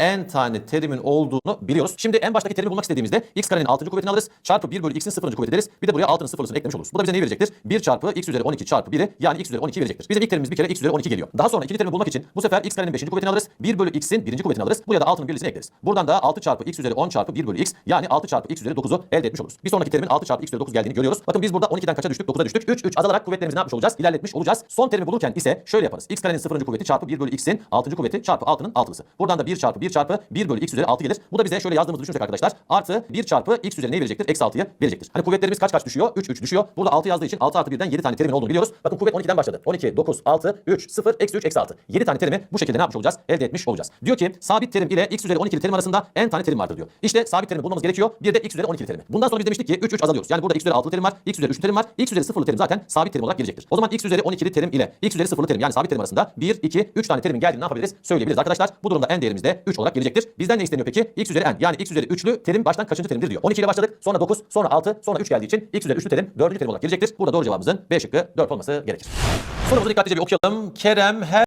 n tane terimin olduğunu biliyoruz. Şimdi en baştaki terimi bulmak istediğimizde x karenin 6. kuvvetini alırız. Çarpı 1 bölü x'in 0. kuvveti deriz. Bir de buraya 6'nın sıfırlısını eklemiş oluruz. Bu da bize neyi verecektir? 1 çarpı x üzeri 12 çarpı 1'i yani x üzeri 12 verecektir. Bizim ilk terimimiz bir kere x üzeri 12 geliyor. Daha sonra ikinci terimi bulmak için bu sefer x karenin 5. kuvvetini alırız. 1 bölü x'in 1. kuvvetini alırız. Buraya da 6'nın birlisini ekleriz. Buradan da 6 çarpı x üzeri 10 çarpı 1 bölü x yani 6 çarpı x üzeri 9'u elde etmiş oluruz. Bir sonraki terimin 6 çarpı x üzeri 9 geldiğini görüyoruz. Bakın biz burada 12'den kaça düştük? 9'a düştük. 3 3 azalarak kuvvetlerimizi ne yapmış olacağız? İlerletmiş olacağız. Son terimi bulurken ise şöyle yaparız. x karenin 0. kuvveti çarpı 1 bölü x'in 6. kuvveti çarpı 6'nın 6'lısı. Buradan da 1 çarpı 1 çarpı 1 bölü x üzeri 6 gelir. Bu da bize şöyle yazdığımızı düşünürsek arkadaşlar. Artı 1 çarpı x üzeri neyi verecektir? Eksi 6'yı verecektir. Hani kuvvetlerimiz kaç kaç düşüyor? 3 3 düşüyor. Burada 6 yazdığı için 6 artı 1'den 7 tane terimin olduğunu biliyoruz. Bakın kuvvet 12'den başladı. 12, 9, 6, 3, 0, eksi 3, eksi 6. 7 tane terimi bu şekilde ne yapmış olacağız? Elde etmiş olacağız. Diyor ki sabit terim ile x üzeri 12'li terim arasında n tane terim vardır diyor. İşte sabit terimi bulmamız gerekiyor. Bir de x üzeri 12'li terimi. Bundan sonra biz demiştik ki 3 3 azalıyoruz. Yani burada x üzeri 6'lı terim var, x üzeri 3'lü terim var, x üzeri 0'lı terim zaten sabit terim olarak gelecektir. O zaman x üzeri 12'li terim ile x üzeri 0'lı terim yani sabit terim arasında 1, 2, 3 tane terimin geldiğini ne yapabiliriz? Söyleyebiliriz arkadaşlar. Bu durumda n değerimiz de 3 olarak gelecektir. Bizden ne isteniyor peki? x üzeri n yani x üzeri 3'lü terim baştan kaçıncı terimdir diyor. 12 ile başladık. Sonra 9, sonra 6, sonra 3 geldiği için x üzeri 3'lü terim 4. terim olarak gelecektir. Burada doğru cevabımızın B şıkkı 4 olması gerekir. Sorumuzu dikkatlice bir okuyalım. Kerem her